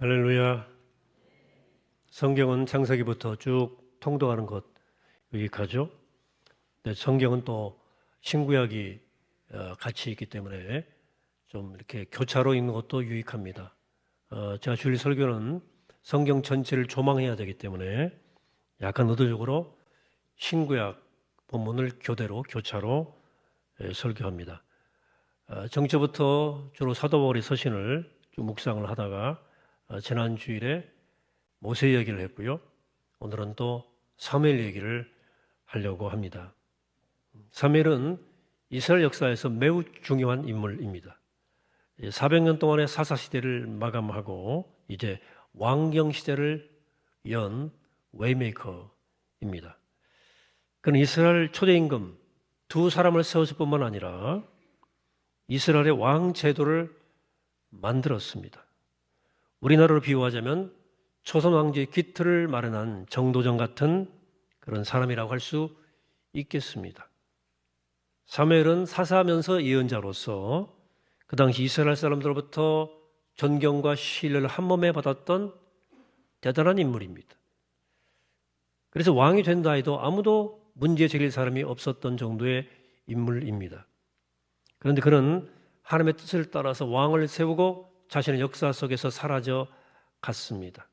할렐루야. 성경은 창세기부터 쭉 통독하는 것 유익하죠. 네, 성경은 또 신구약이 어, 같이 있기 때문에 좀 이렇게 교차로 읽는 것도 유익합니다. 어, 제가 주일 설교는 성경 전체를 조망해야 되기 때문에 약간 의도적으로 신구약 본문을 교대로 교차로 예, 설교합니다. 어, 정초부터 주로 사도 바울의 서신을 좀 묵상을 하다가 어, 지난 주일에 모세 얘기를 했고요. 오늘은 또 사무엘 얘기를 하려고 합니다. 사무엘은 이스라엘 역사에서 매우 중요한 인물입니다. 400년 동안의 사사 시대를 마감하고 이제 왕경 시대를 연 웨이메이커입니다. 그는 이스라엘 초대 임금 두 사람을 세웠을 뿐만 아니라 이스라엘의 왕 제도를 만들었습니다. 우리나라로 비유하자면 초선 왕조의 기틀을 마련한 정도전 같은 그런 사람이라고 할 수 있겠습니다. 사무엘은 사사하면서 예언자로서 그 당시 이스라엘 사람들로부터 존경과 신뢰를 한 몸에 받았던 대단한 인물입니다. 그래서 왕이 된다 해도 아무도 문제 제길 사람이 없었던 정도의 인물입니다. 그런데 그는 하나님의 뜻을 따라서 왕을 세우고 자신의 역사 속에서 사라져 갔습니다.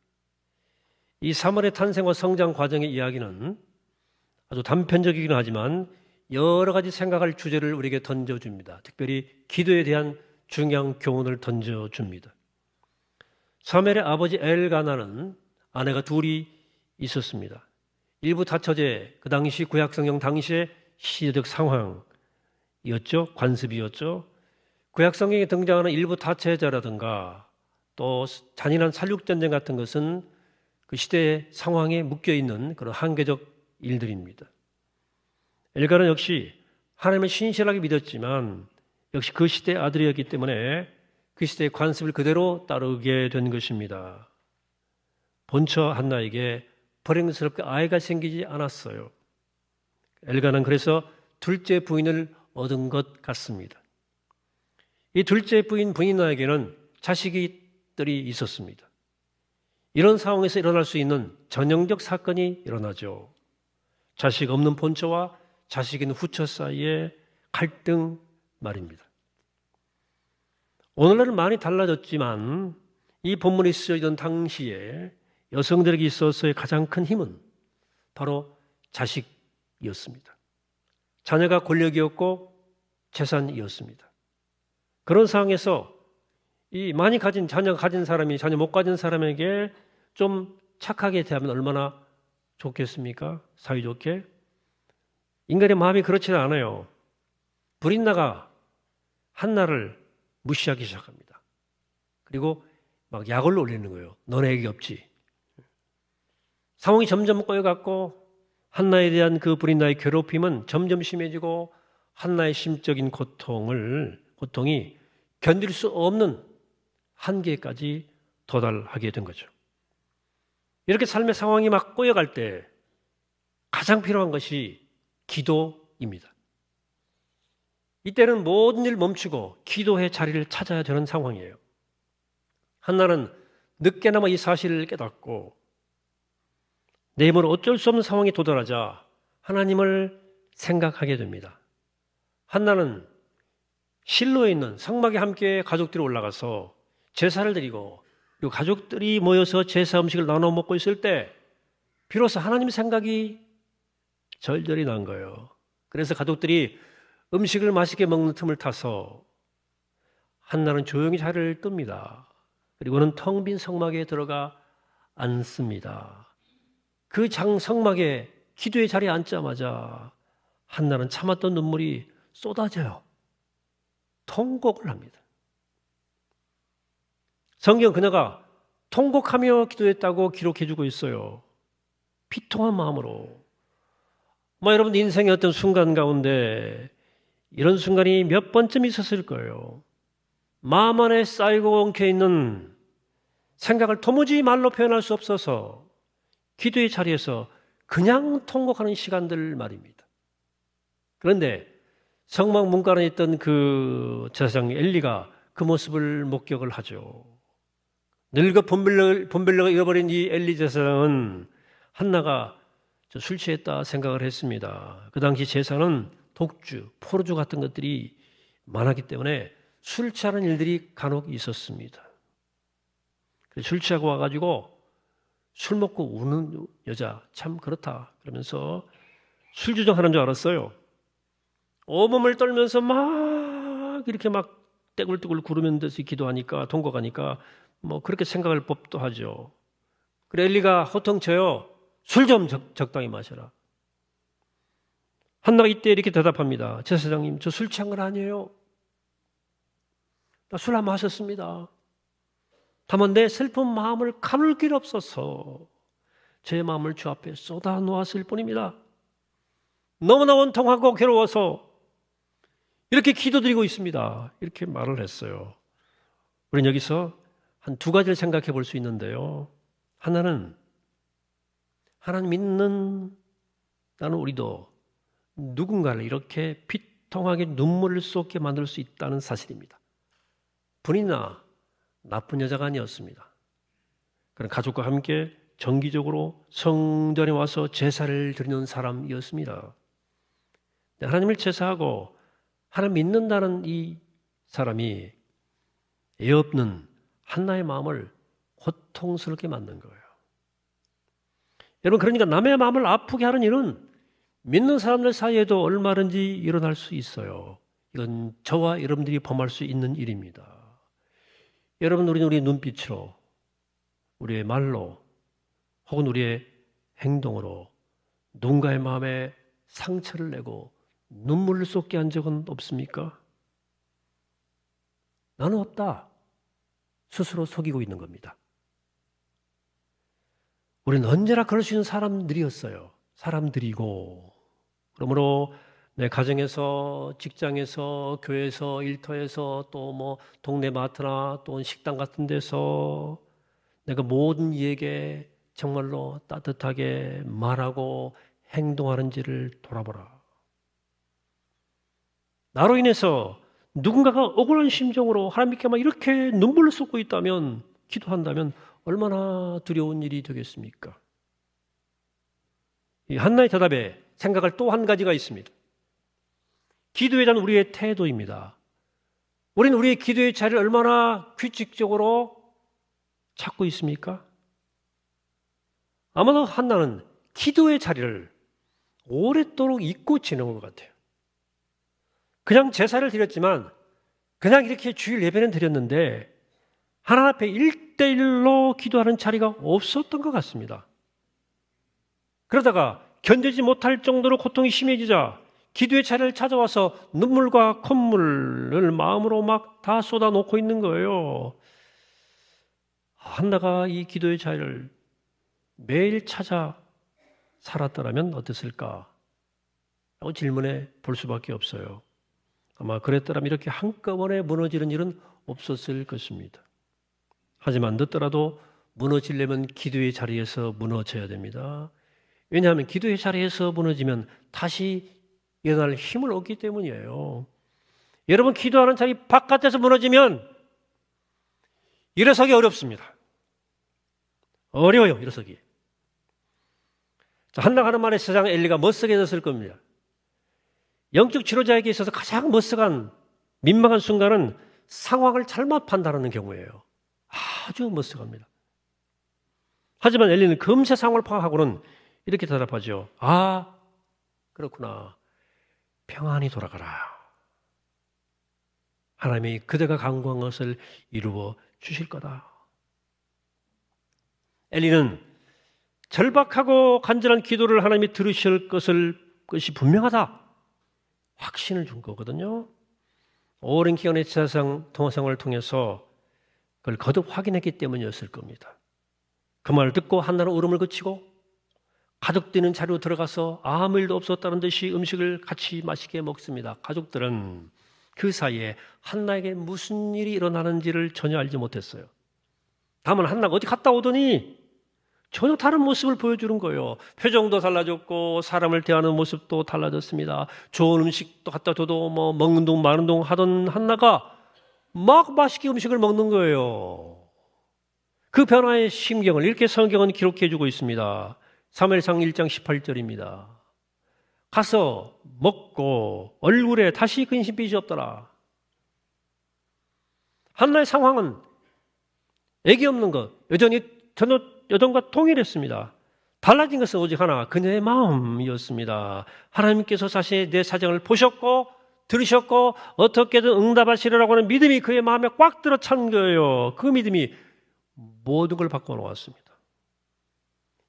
이 사물의 탄생과 성장 과정의 이야기는 아주 단편적이긴 하지만 여러 가지 생각할 주제를 우리에게 던져줍니다. 특별히 기도에 대한 중요한 교훈을 던져줍니다. 사멜의 아버지 엘가나는 아내가 둘이 있었습니다. 일부 다처제, 그 당시 구약성경 당시의 시대적 상황이었죠. 관습이었죠. 구약 성경에 등장하는 일부 다처제라든가 또 잔인한 살육 전쟁 같은 것은 그 시대의 상황에 묶여 있는 그런 한계적 일들입니다. 엘가는 역시 하나님을 신실하게 믿었지만 역시 그 시대의 아들이었기 때문에 그 시대의 관습을 그대로 따르게 된 것입니다. 본처 한나에게 불행스럽게 아이가 생기지 않았어요. 엘가는 그래서 둘째 부인을 얻은 것 같습니다. 이 둘째 부인 부인나에게는 자식이들이 있었습니다. 이런 상황에서 일어날 수 있는 전형적 사건이 일어나죠. 자식 없는 본처와 자식 있는 후처 사이의 갈등 말입니다. 오늘날은 많이 달라졌지만 이 본문이 쓰여지던 당시에 여성들에게 있어서의 가장 큰 힘은 바로 자식이었습니다. 자녀가 권력이었고 재산이었습니다. 그런 상황에서 이 많이 가진 자녀 가진 사람이 자녀 못 가진 사람에게 좀 착하게 대하면 얼마나 좋겠습니까? 사이좋게? 인간의 마음이 그렇지는 않아요. 불인나가 한나를 무시하기 시작합니다. 그리고 막 약을 올리는 거예요. 너네 애기 없지. 상황이 점점 꼬여갖고 한나에 대한 그 불인나의 괴롭힘은 점점 심해지고 한나의 심적인 고통을 고통이 견딜 수 없는 한계까지 도달하게 된 거죠. 이렇게 삶의 상황이 막 꼬여갈 때 가장 필요한 것이 기도입니다. 이때는 모든 일 멈추고 기도의 자리를 찾아야 되는 상황이에요. 한나는 늦게나마 이 사실을 깨닫고 내 힘으로 어쩔 수 없는 상황에 도달하자 하나님을 생각하게 됩니다. 한나는 실로에 있는 성막에 함께 가족들이 올라가서 제사를 드리고 그리고 가족들이 모여서 제사 음식을 나눠 먹고 있을 때 비로소 하나님 생각이 절절히 난 거예요. 그래서 가족들이 음식을 맛있게 먹는 틈을 타서 한나는 조용히 자리를 뜹니다. 그리고는 텅 빈 성막에 들어가 앉습니다. 그 장 성막에 기도의 자리에 앉자마자 한나는 참았던 눈물이 쏟아져요. 통곡을 합니다. 성경 그녀가 통곡하며 기도했다고 기록해주고 있어요. 비통한 마음으로. 뭐 여러분 인생의 어떤 순간 가운데 이런 순간이 몇 번쯤 있었을 거예요. 마음 안에 쌓이고 엉켜 있는 생각을 도무지 말로 표현할 수 없어서 기도의 자리에서 그냥 통곡하는 시간들 말입니다. 그런데 성막 문간에 있던 그 제사장 엘리가 그 모습을 목격을 하죠. 늙어 본별력을 잃어버린 이 엘리 제사장은 한나가 저술 취했다 생각을 했습니다. 그 당시 제사는 독주, 포르주 같은 것들이 많았기 때문에 술 취하는 일들이 간혹 있었습니다. 그래서 술 취하고 와가지고 술 먹고 우는 여자 참 그렇다 그러면서 술 주정하는 줄 알았어요. 온몸을 떨면서 막 이렇게 막 떼굴떼굴 구르면서 기도하니까 통곡하니까 뭐 그렇게 생각할 법도 하죠. 그래 엘리가 호통쳐요. 술 좀 적당히 마셔라. 한나가 이때 이렇게 대답합니다. 제사장님 저 술 취한 건 아니에요. 나술안 마셨습니다. 다만 내 슬픈 마음을 가눌 길 없어서 제 마음을 주 앞에 쏟아 놓았을 뿐입니다. 너무나 원통하고 괴로워서 이렇게 기도드리고 있습니다. 이렇게 말을 했어요. 우리는 여기서 한 두 가지를 생각해 볼 수 있는데요. 하나는 하나님 믿는 나는 우리도 누군가를 이렇게 비통하게 눈물을 쏟게 만들 수 있다는 사실입니다. 분이나 나쁜 여자가 아니었습니다. 그런 가족과 함께 정기적으로 성전에 와서 제사를 드리는 사람이었습니다. 하나님을 제사하고 하나님 믿는다는 이 사람이 애 없는 한나의 마음을 고통스럽게 만든 거예요. 여러분 그러니까 남의 마음을 아프게 하는 일은 믿는 사람들 사이에도 얼마든지 일어날 수 있어요. 이건 저와 여러분들이 범할 수 있는 일입니다. 여러분 우리는 우리의 눈빛으로 우리의 말로 혹은 우리의 행동으로 누군가의 마음에 상처를 내고 눈물을 쏟게 한 적은 없습니까? 나는 없다. 스스로 속이고 있는 겁니다. 우리는 언제나 그럴 수 있는 사람들이었어요. 사람들이고. 그러므로 내 가정에서, 직장에서, 교회에서, 일터에서, 또 뭐 동네 마트나 또 식당 같은 데서 내가 모든 이에게 정말로 따뜻하게 말하고 행동하는지를 돌아보라. 나로 인해서 누군가가 억울한 심정으로 하나님께만 이렇게 눈물을 쏟고 있다면, 기도한다면 얼마나 두려운 일이 되겠습니까? 이 한나의 대답에 생각할 또 한 가지가 있습니다. 기도에 대한 우리의 태도입니다. 우리는 우리의 기도의 자리를 얼마나 규칙적으로 찾고 있습니까? 아마도 한나는 기도의 자리를 오랫도록 잊고 지낸 것 같아요. 그냥 제사를 드렸지만 그냥 이렇게 주일 예배는 드렸는데 하나님 앞에 일대일로 기도하는 자리가 없었던 것 같습니다. 그러다가 견디지 못할 정도로 고통이 심해지자 기도의 자리를 찾아와서 눈물과 콧물을 마음으로 막 다 쏟아놓고 있는 거예요. 한나가 이 기도의 자리를 매일 찾아 살았더라면 어땠을까? 라고 질문해 볼 수밖에 없어요. 아마 그랬더라면 이렇게 한꺼번에 무너지는 일은 없었을 것입니다. 하지만 늦더라도 무너지려면 기도의 자리에서 무너져야 됩니다. 왜냐하면 기도의 자리에서 무너지면 다시 일어날 힘을 얻기 때문이에요. 여러분 기도하는 자리 바깥에서 무너지면 일어서기 어렵습니다. 어려워요, 일어서기. 자, 한나가는 말에 세상 엘리가 멋쓰게졌을 겁니다. 영적 치료자에게 있어서 가장 멋쓰간 민망한 순간은 상황을 잘못 판단하는 경우예요. 아주 멋쓰갑니다. 하지만 엘리는 금세 상황을 파악하고는 이렇게 대답하죠. 아, 그렇구나. 평안히 돌아가라. 하나님이 그대가 강구한 것을 이루어 주실 거다. 엘리는 절박하고 간절한 기도를 하나님이 들으실 것을 것이 분명하다. 확신을 준 거거든요. 오랜 기간의 세상 통화생활을 통해서 그걸 거듭 확인했기 때문이었을 겁니다. 그 말을 듣고 한나는 울음을 그치고 가족들은 자리로 들어가서 아무 일도 없었다는 듯이 음식을 같이 맛있게 먹습니다. 가족들은 그 사이에 한나에게 무슨 일이 일어나는지를 전혀 알지 못했어요. 다만 한나가 어디 갔다 오더니 전혀 다른 모습을 보여주는 거예요. 표정도 달라졌고 사람을 대하는 모습도 달라졌습니다. 좋은 음식도 갖다 줘도 뭐 먹는 동 마는 동 하던 한나가 막 맛있게 음식을 먹는 거예요. 그 변화의 심경을 이렇게 성경은 기록해 주고 있습니다. 3일상 1장 18절입니다. 가서 먹고 얼굴에 다시 근심빛이 없더라. 한나의 상황은 애기 없는 것 여전히 전혀 여전과 동일했습니다. 달라진 것은 오직 하나 그녀의 마음이었습니다. 하나님께서 사실 내 사정을 보셨고 들으셨고 어떻게든 응답하시리라고 하는 믿음이 그의 마음에 꽉 들어 찬 거예요. 그 믿음이 모든 걸 바꿔 놓았습니다.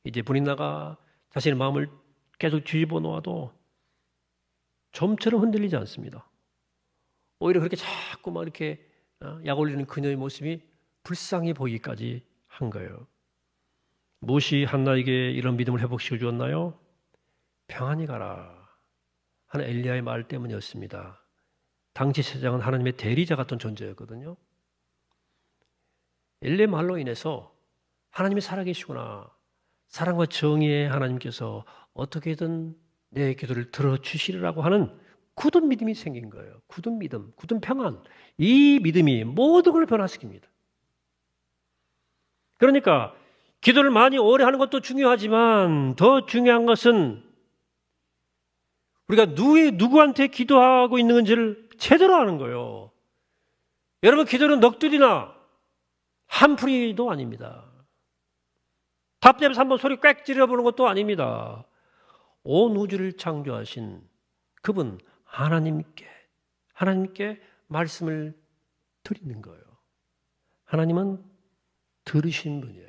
이제 분이 나가 자신의 마음을 계속 뒤집어 놓아도 좀처럼 흔들리지 않습니다. 오히려 그렇게 자꾸 막 이렇게 어, 약 올리는 그녀의 모습이 불쌍해 보이기까지 한 거예요. 무엇이 한나에게 이런 믿음을 회복시켜 주었나요? 평안히 가라 하는 엘리야의 말 때문이었습니다. 당시 세상은 하나님의 대리자 같은 존재였거든요. 엘리의 말로 인해서 하나님이 살아계시구나. 사랑과 정의의 하나님께서 어떻게든 내 기도를 들어주시리라고 하는 굳은 믿음이 생긴 거예요. 굳은 믿음, 굳은 평안. 이 믿음이 모든 걸 변화시킵니다. 그러니까 기도를 많이 오래 하는 것도 중요하지만 더 중요한 것은 우리가 누구, 누구한테 기도하고 있는 건지를 제대로 아는 거예요. 여러분, 기도는 넋두리나 한풀이도 아닙니다. 답답해서 한번 소리 꽥 지르보는 것도 아닙니다. 온 우주를 창조하신 그분 하나님께 하나님께 말씀을 드리는 거예요. 하나님은 들으신 분이에요.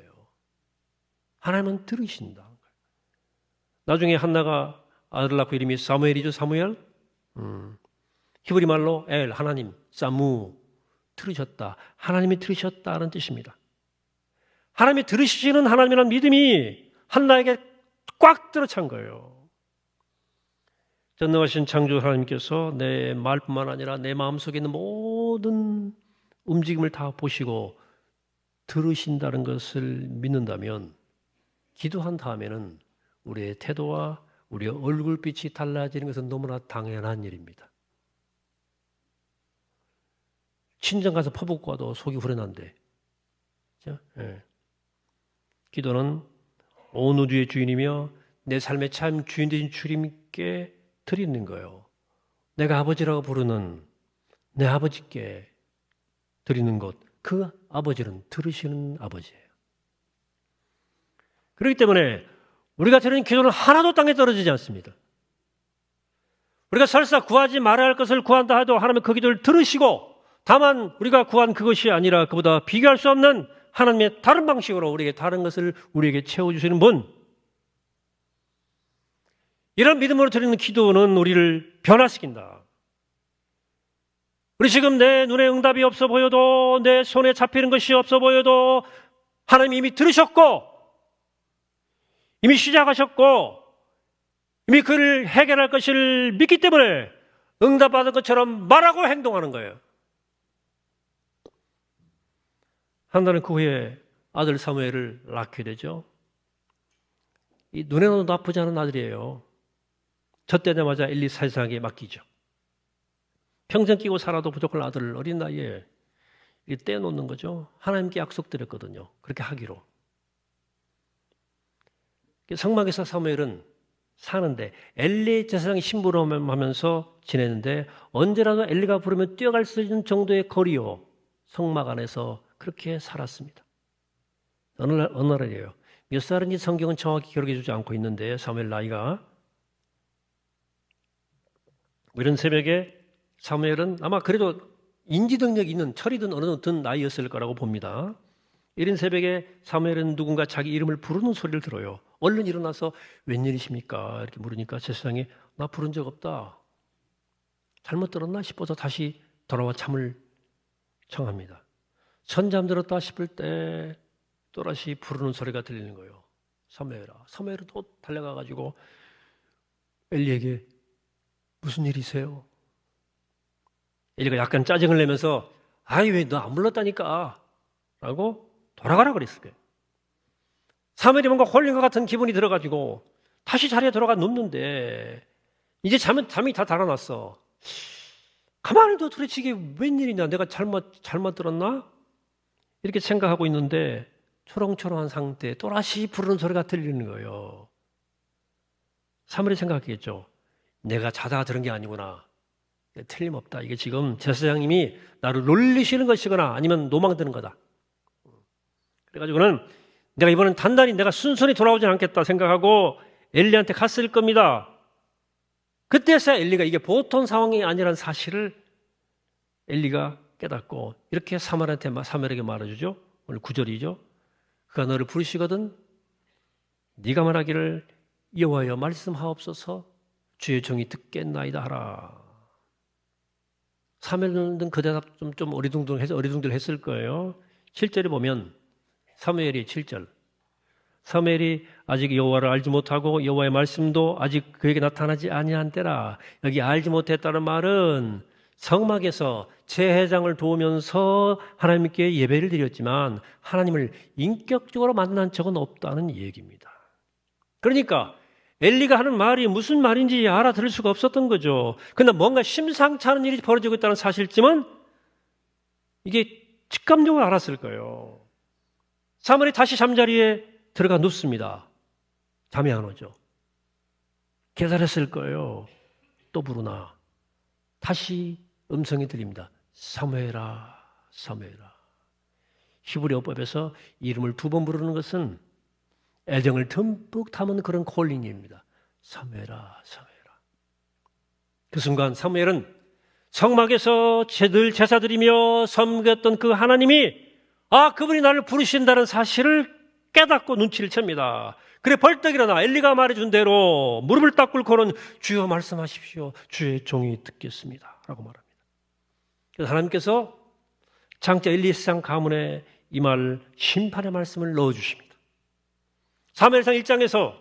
하나님은 들으신다. 나중에 한나가 아들 낳고 이름이 사무엘이죠, 사무엘. 음. 히브리 말로 엘 하나님, 사무 들으셨다. 하나님이 들으셨다는 뜻입니다. 하나님이 들으시는 하나님이라는 믿음이 한나에게 꽉 들어찬 거예요. 전능하신 창조 하나님께서 내 말뿐만 아니라 내 마음속에 있는 모든 움직임을 다 보시고 들으신다는 것을 믿는다면 기도한 다음에는 우리의 태도와 우리의 얼굴빛이 달라지는 것은 너무나 당연한 일입니다. 친정 가서 퍼붓고 와도 속이 후련한데. 그죠? 예. 기도는 온 우주의 주인이며 내 삶의 참 주인 되신 주님께 드리는 거예요. 내가 아버지라고 부르는 내 아버지께 드리는 것, 그 아버지는 들으시는 아버지예요. 그렇기 때문에 우리가 드리는 기도는 하나도 땅에 떨어지지 않습니다. 우리가 설사 구하지 말아야 할 것을 구한다 해도 하나님은 그 기도를 들으시고 다만 우리가 구한 그것이 아니라 그보다 비교할 수 없는 하나님의 다른 방식으로 우리에게 다른 것을 우리에게 채워주시는 분. 이런 믿음으로 드리는 기도는 우리를 변화시킨다. 우리 지금 내 눈에 응답이 없어 보여도 내 손에 잡히는 것이 없어 보여도 하나님 이미 들으셨고 이미 시작하셨고 이미 그를 해결할 것을 믿기 때문에 응답받은 것처럼 말하고 행동하는 거예요. 한나는 그 후에 아들 사무엘을 낳게 되죠. 이 눈에는 나쁘지 않은 아들이에요. 젖되자마자 엘리 사상에 맡기죠. 평생 끼고 살아도 부족할 아들을 어린 나이에 떼놓는 거죠. 하나님께 약속드렸거든요. 그렇게 하기로. 성막에서 사무엘은 사는데 엘리 제사장이 심부름하면서 지내는데 언제라도 엘리가 부르면 뛰어갈 수 있는 정도의 거리요. 성막 안에서 그렇게 살았습니다. 어느 날, 어느 날이에요. 몇 살인지 성경은 정확히 기록해 주지 않고 있는데 사무엘 나이가 이런 새벽에 사무엘은 아마 그래도 인지 능력 있는 철이든 어느 든 나이였을 거라고 봅니다. 이른 새벽에 사무엘은 누군가 자기 이름을 부르는 소리를 들어요. 얼른 일어나서 웬일이십니까? 이렇게 물으니까 세상에 나 부른 적 없다. 잘못 들었나 싶어서 다시 돌아와 참을 청합니다. 천 잠들었다 싶을 때 또다시 부르는 소리가 들리는 거예요. 사무엘아. 사무엘은 또 달려가 가지고 엘리에게 무슨 일이세요? 엘리가 약간 짜증을 내면서 아이 왜너 안 불렀다니까 라고 돌아가라 그랬을 거예요. 사무엘이 뭔가 홀린 것 같은 기분이 들어가지고 다시 자리에 들어가 눕는데 이제 잠은 잠이 다 달아났어. 가만히 둬 도대체 이게 웬일이냐? 내가 잘못 잘못 들었나? 이렇게 생각하고 있는데 초롱초롱한 상태에 또다시 부르는 소리가 들리는 거예요. 사무엘이 생각했겠죠. 내가 자다가 들은 게 아니구나. 틀림없다. 이게 지금 제사장님이 나를 놀리시는 것이거나 아니면 노망드는 거다. 그래가지고는 내가 이번엔 단단히 내가 순순히 돌아오진 않겠다 생각하고 엘리한테 갔을 겁니다. 그때서야 엘리가 이게 보통 상황이 아니라는 사실을 엘리가 깨닫고 이렇게 사마리한테 사마리에게 말해주죠. 오늘 구절이죠. 그가 너를 부르시거든 네가 말하기를 여호와여 말씀하옵소서 주의 종이 듣겠나이다 하라. 사무엘은 그 대답 좀, 좀 어리둥둥해서 어리둥절 했을 거예요. 7절에 보면 사무엘이 7절 사무엘이 아직 여호와를 알지 못하고 여호와의 말씀도 아직 그에게 나타나지 아니한 때라. 여기 알지 못했다는 말은 성막에서 제회장을 도우면서 하나님께 예배를 드렸지만 하나님을 인격적으로 만난 적은 없다는 얘기입니다. 그러니까 엘리가 하는 말이 무슨 말인지 알아들을 수가 없었던 거죠. 근데 뭔가 심상치 않은 일이 벌어지고 있다는 사실쯤은 이게 직감적으로 알았을 거예요. 사무엘이 다시 잠자리에 들어가 눕습니다. 잠이 안 오죠. 기다렸을 거예요. 또 부르나. 다시 음성이 들립니다. 사무엘아, 사무엘아. 히브리어법에서 이름을 두 번 부르는 것은 애정을 듬뿍 담은 그런 콜링입니다. 사무엘아, 사무엘아. 그 순간 사무엘은 성막에서 늘 제사 드리며 섬겼던 그 하나님이 아, 그분이 나를 부르신다는 사실을 깨닫고 눈치를 챕니다. 그래 벌떡 일어나 엘리가 말해준 대로 무릎을 딱 꿇고는 주여 말씀하십시오. 주의 종이 듣겠습니다. 라고 말합니다. 그래서 하나님께서 장자 엘리상 가문에 이 말 심판의 말씀을 넣어주십니다. 사무엘상 1장에서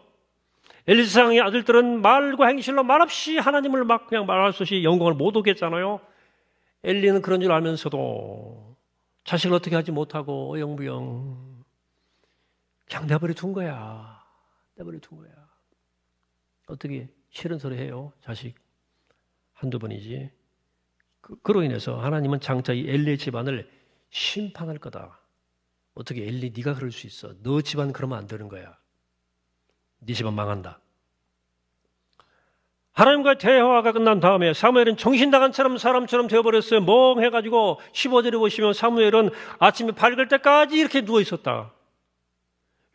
엘리상의 아들들은 말과 행실로 말없이 하나님을 막 그냥 말할 수 없이 영광을 못 오겠잖아요. 엘리는 그런 줄 알면서도 자식을 어떻게 하지 못하고 어영부영 그냥 내버려 둔 거야. 내버려 둔 거야. 어떻게 싫은 소리 해요? 자식 한두 번이지. 그, 그로 인해서 하나님은 장차 이 엘리의 집안을 심판할 거다. 어떻게 엘리 네가 그럴 수 있어? 너 집안 그러면 안 되는 거야. 네 집안 망한다. 하나님과 대화가 끝난 다음에 사무엘은 정신 나간처럼 사람처럼 되어버렸어요. 멍해가지고 15절에 보시면 사무엘은 아침에 밝을 때까지 이렇게 누워 있었다.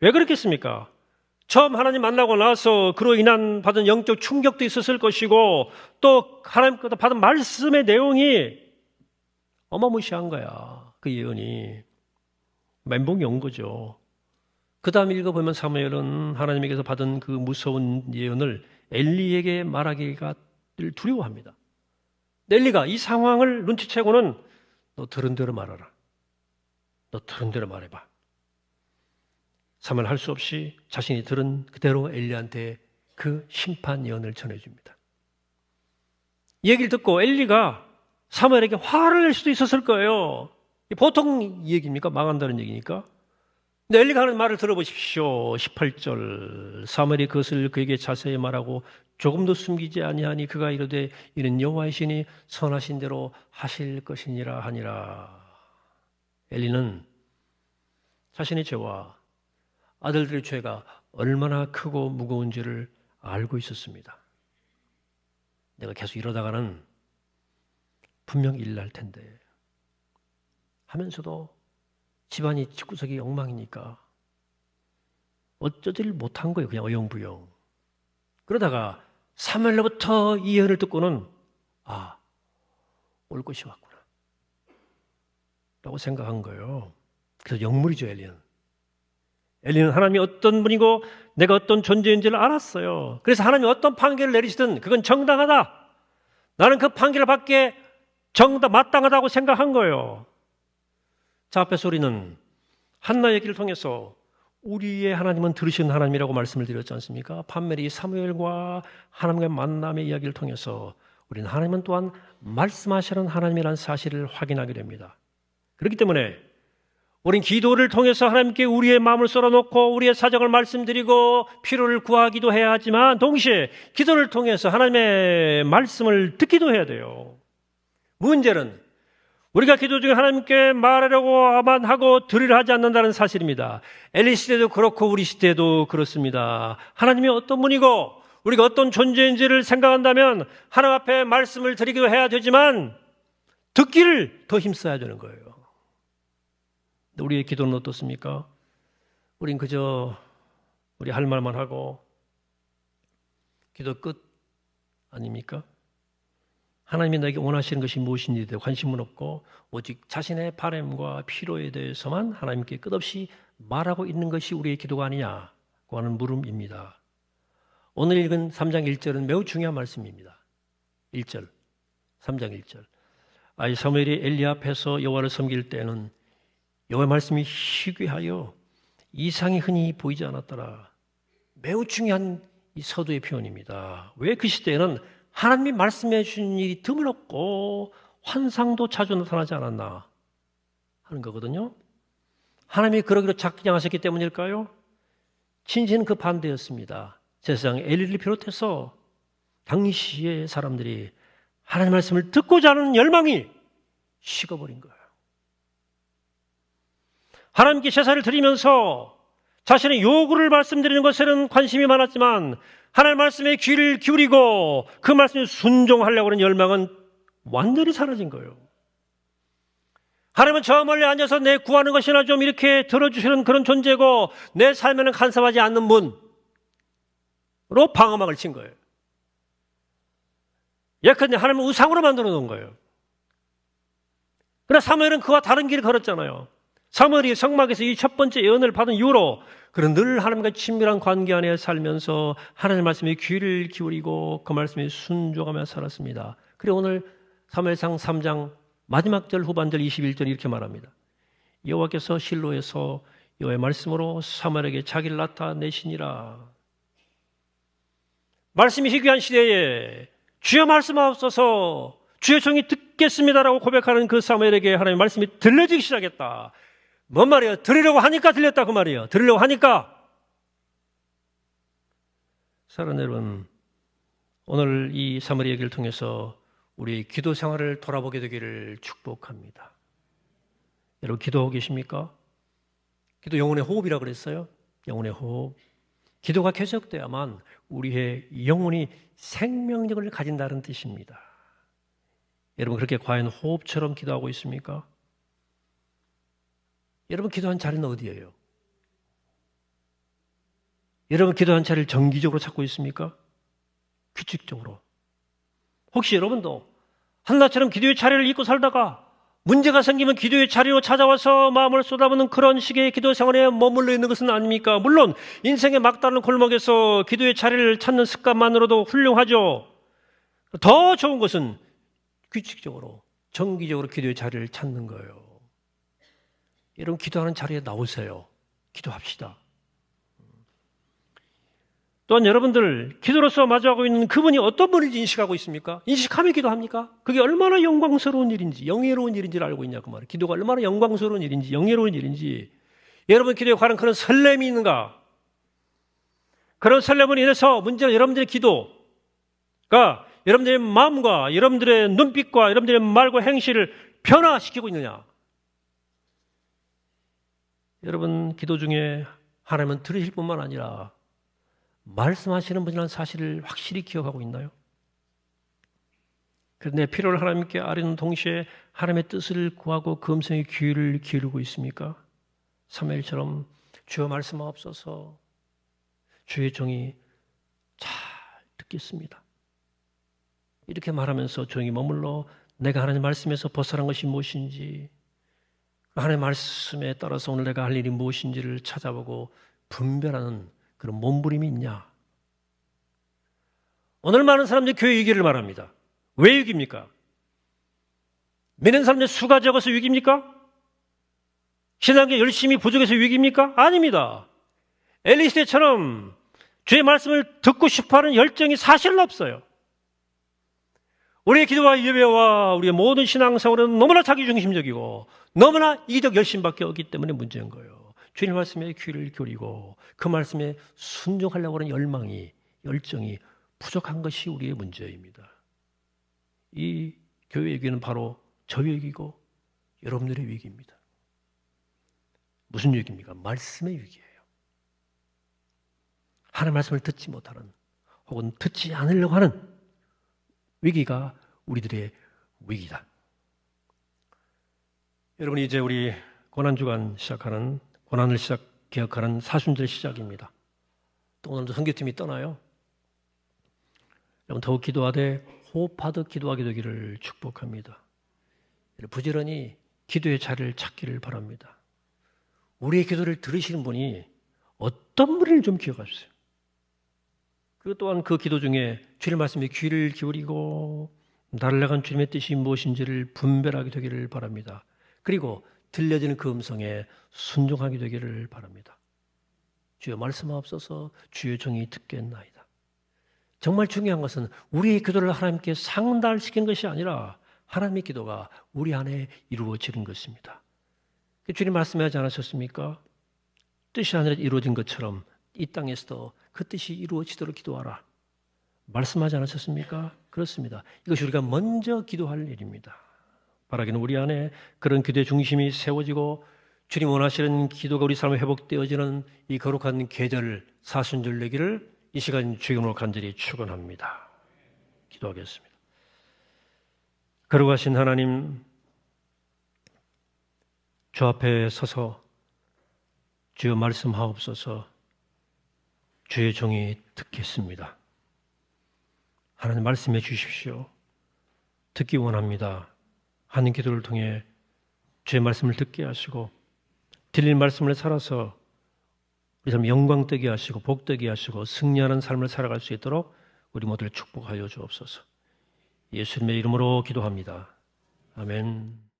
왜 그렇겠습니까? 처음 하나님 만나고 나서 그로 인한 받은 영적 충격도 있었을 것이고 또 하나님께서 받은 말씀의 내용이 어마무시한 거야. 그 예언이. 멘붕이 온 거죠. 그 다음 읽어보면 사무엘은 하나님에게서 받은 그 무서운 예언을 엘리에게 말하기가 두려워합니다. 엘리가 이 상황을 눈치채고는 너 들은 대로 말하라. 너 들은 대로 말해봐. 사무엘 할수 없이 자신이 들은 그대로 엘리한테 그 심판 예언을 전해줍니다. 이 얘기를 듣고 엘리가 사무엘에게 화를 낼 수도 있었을 거예요. 보통 얘기입니까? 망한다는 얘기니까. 엘리가 하는 말을 들어보십시오. 18절 사무엘이 그것을 그에게 자세히 말하고 조금도 숨기지 아니하니 그가 이르되 이는 여호와의 신이 선하신 대로 하실 것이니라 하니라. 엘리는 자신의 죄와 아들들의 죄가 얼마나 크고 무거운지를 알고 있었습니다. 내가 계속 이러다가는 분명 일날 텐데 하면서도 집안이 집구석이 엉망이니까 어쩌질 못한 거예요. 그냥 어영부영. 그러다가 3일로부터 이 예언을 듣고는 아, 올 것이 왔구나. 라고 생각한 거예요. 그래서 영물이죠, 엘리는. 엘리는 하나님이 어떤 분이고 내가 어떤 존재인지를 알았어요. 그래서 하나님이 어떤 판결을 내리시든 그건 정당하다. 나는 그 판결을 받게 정당, 마땅하다고 생각한 거예요. 자, 앞에 소리는 한나 얘기를 통해서 우리의 하나님은 들으신 하나님이라고 말씀을 드렸지 않습니까? 판멜이 사무엘과 하나님과의 만남의 이야기를 통해서 우리는 하나님은 또한 말씀하시는 하나님이라는 사실을 확인하게 됩니다. 그렇기 때문에 우린 기도를 통해서 하나님께 우리의 마음을 썰어놓고 우리의 사정을 말씀드리고 필요를 구하기도 해야 하지만 동시에 기도를 통해서 하나님의 말씀을 듣기도 해야 돼요. 문제는 우리가 기도 중에 하나님께 말하려고만 하고 들으려 하지 않는다는 사실입니다. 엘리 시대도 그렇고 우리 시대도 그렇습니다. 하나님이 어떤 분이고 우리가 어떤 존재인지를 생각한다면 하나님 앞에 말씀을 드리기도 해야 되지만 듣기를 더 힘써야 되는 거예요. 우리의 기도는 어떻습니까? 우린 그저 우리 할 말만 하고 기도 끝 아닙니까? 하나님이 나에게 원하시는 것이 무엇인지에 대해 관심은 없고 오직 자신의 바램과 필요에 대해서만 하나님께 끝없이 말하고 있는 것이 우리의 기도가 아니냐고 하는 물음입니다. 오늘 읽은 3장 1절은 매우 중요한 말씀입니다. 1절, 3장 1절. 아이 사무엘이 엘리 앞에서 여호와를 섬길 때는 여호와의 말씀이 희귀하여 이상이 흔히 보이지 않았더라. 매우 중요한 이 서두의 표현입니다. 왜 그 시대에는 하나님이 말씀해 주신 일이 드물었고 환상도 자주 나타나지 않았나 하는 거거든요. 하나님이 그러기로 작정하셨기 때문일까요? 진실은 그 반대였습니다. 세상 엘리를 비롯해서 당시의 사람들이 하나님 말씀을 듣고자 하는 열망이 식어버린 거예요. 하나님께 제사를 드리면서 자신의 요구를 말씀드리는 것에는 관심이 많았지만 하나님 말씀에 귀를 기울이고 그 말씀에 순종하려고 하는 열망은 완전히 사라진 거예요. 하나님은 저 멀리 앉아서 내 구하는 것이나 좀 이렇게 들어주시는 그런 존재고 내 삶에는 간섭하지 않는 분으로 방어막을 친 거예요. 예컨대 하나님은 우상으로 만들어 놓은 거예요. 그러나 사무엘은 그와 다른 길을 걸었잖아요. 사무엘이 성막에서 이 첫 번째 예언을 받은 이후로 그는 늘 하나님과 친밀한 관계 안에 살면서 하나님의 말씀에 귀를 기울이고 그 말씀에 순종하며 살았습니다. 그리고 오늘 사무엘상 3장 마지막 절 후반절 21절 이렇게 말합니다. 여호와께서 실로에서 여호와의 말씀으로 사무엘에게 자기를 나타내시니라. 말씀이 희귀한 시대에 주여 말씀하옵소서 주의 종이 듣겠습니다라고 고백하는 그 사무엘에게 하나님의 말씀이 들려지기 시작했다. 뭔 말이에요? 들으려고 하니까 들렸다 그 말이에요. 들으려고 하니까. 사랑하는 여러분, 오늘 이 사무리 얘기를 통해서 우리 기도 생활을 돌아보게 되기를 축복합니다. 여러분 기도하고 계십니까? 기도 영혼의 호흡이라 그랬어요. 영혼의 호흡. 기도가 계속돼야만 우리의 영혼이 생명력을 가진다는 뜻입니다. 여러분 그렇게 과연 호흡처럼 기도하고 있습니까? 여러분 기도한 자리는 어디예요? 여러분 기도한 자리를 정기적으로 찾고 있습니까? 규칙적으로. 혹시 여러분도 한나처럼 기도의 자리를 잊고 살다가 문제가 생기면 기도의 자리로 찾아와서 마음을 쏟아붓는 그런 식의 기도 생활에 머물러 있는 것은 아닙니까? 물론 인생의 막다른 골목에서 기도의 자리를 찾는 습관만으로도 훌륭하죠. 더 좋은 것은 규칙적으로 정기적으로 기도의 자리를 찾는 거예요. 여러분 기도하는 자리에 나오세요. 기도합시다. 또한 여러분들 기도로서 마주하고 있는 그분이 어떤 분인지 인식하고 있습니까? 인식하며 기도합니까? 그게 얼마나 영광스러운 일인지 영예로운 일인지를 알고 있냐 그 말이에요. 기도가 얼마나 영광스러운 일인지 영예로운 일인지 여러분 기도에 관한 그런 설렘이 있는가? 그런 설렘으로 인해서 문제는 여러분들의 기도가 여러분들의 마음과 여러분들의 눈빛과 여러분들의 말과 행실을 변화시키고 있느냐? 여러분 기도 중에 하나님은 들으실 뿐만 아니라 말씀하시는 분이라는 사실을 확실히 기억하고 있나요? 그런데 필요를 하나님께 아뢰는 동시에 하나님의 뜻을 구하고 금성의 귀를 기울이고 있습니까? 사무엘처럼 주여 말씀하옵소서 주의 종이 잘 듣겠습니다. 이렇게 말하면서 조용히 머물러 내가 하나님 말씀에서 벗어난 것이 무엇인지 하나님의 말씀에 따라서 오늘 내가 할 일이 무엇인지를 찾아보고 분별하는 그런 몸부림이 있냐? 오늘 많은 사람들이 교회 위기를 말합니다. 왜 위기입니까? 믿는 사람들 수가 적어서 위기입니까? 신앙계 열심히 부족해서 위기입니까? 아닙니다. 엘리스테처럼 주의 말씀을 듣고 싶어하는 열정이 사실은 없어요. 우리의 기도와 예배와 우리의 모든 신앙생활은 너무나 자기중심적이고 너무나 이적 열심밖에 없기 때문에 문제인 거예요. 주님 말씀에 귀를 기울이고 그 말씀에 순종하려고 하는 열망이 열정이 부족한 것이 우리의 문제입니다. 이 교회 얘기는 바로 저 얘기고 여러분들의 위기입니다. 무슨 위기입니까? 말씀의 위기예요. 하나님 말씀을 듣지 못하는 혹은 듣지 않으려고 하는 위기가 우리들의 위기다. 여러분 이제 우리 고난 주간 시작하는 고난을 시작 기억하는 사순절 시작입니다. 또 오늘도 선교팀이 떠나요. 여러분 더욱 기도하되 호흡하듯 기도하게 되기를 축복합니다. 부지런히 기도의 자리를 찾기를 바랍니다. 우리의 기도를 들으시는 분이 어떤 분인지 좀 기억하세요. 그리고 또한 그 기도 중에 주의 말씀에 귀를 기울이고 나를 나간 주님의 뜻이 무엇인지를 분별하게 되기를 바랍니다. 그리고 들려지는 그 음성에 순종하게 되기를 바랍니다. 주여 말씀하옵소서 주의 종이 듣겠나이다. 정말 중요한 것은 우리의 기도를 하나님께 상달시키는 것이 아니라 하나님의 기도가 우리 안에 이루어지는 것입니다. 주님 말씀하지 않으셨습니까? 뜻이 하늘에 이루어진 것처럼 이 땅에서도 그 뜻이 이루어지도록 기도하라. 말씀하지 않으셨습니까? 그렇습니다. 이것이 우리가 먼저 기도할 일입니다. 바라기는 우리 안에 그런 기도의 중심이 세워지고 주님 원하시는 기도가 우리 삶에 회복되어지는 이 거룩한 계절 사순절 내기를 이 시간 주님으로 간절히 축원합니다. 기도하겠습니다. 거룩하신 하나님 주 앞에 서서 주여 말씀하옵소서 주의 종이 듣겠습니다. 하나님 말씀해 주십시오. 듣기 원합니다. 하는 기도를 통해 주의 말씀을 듣게 하시고 들릴 말씀을 살아서 우리 삶 영광 되게 하시고 복 되게 하시고 승리하는 삶을 살아갈 수 있도록 우리 모두를 축복하여 주옵소서. 예수님의 이름으로 기도합니다. 아멘.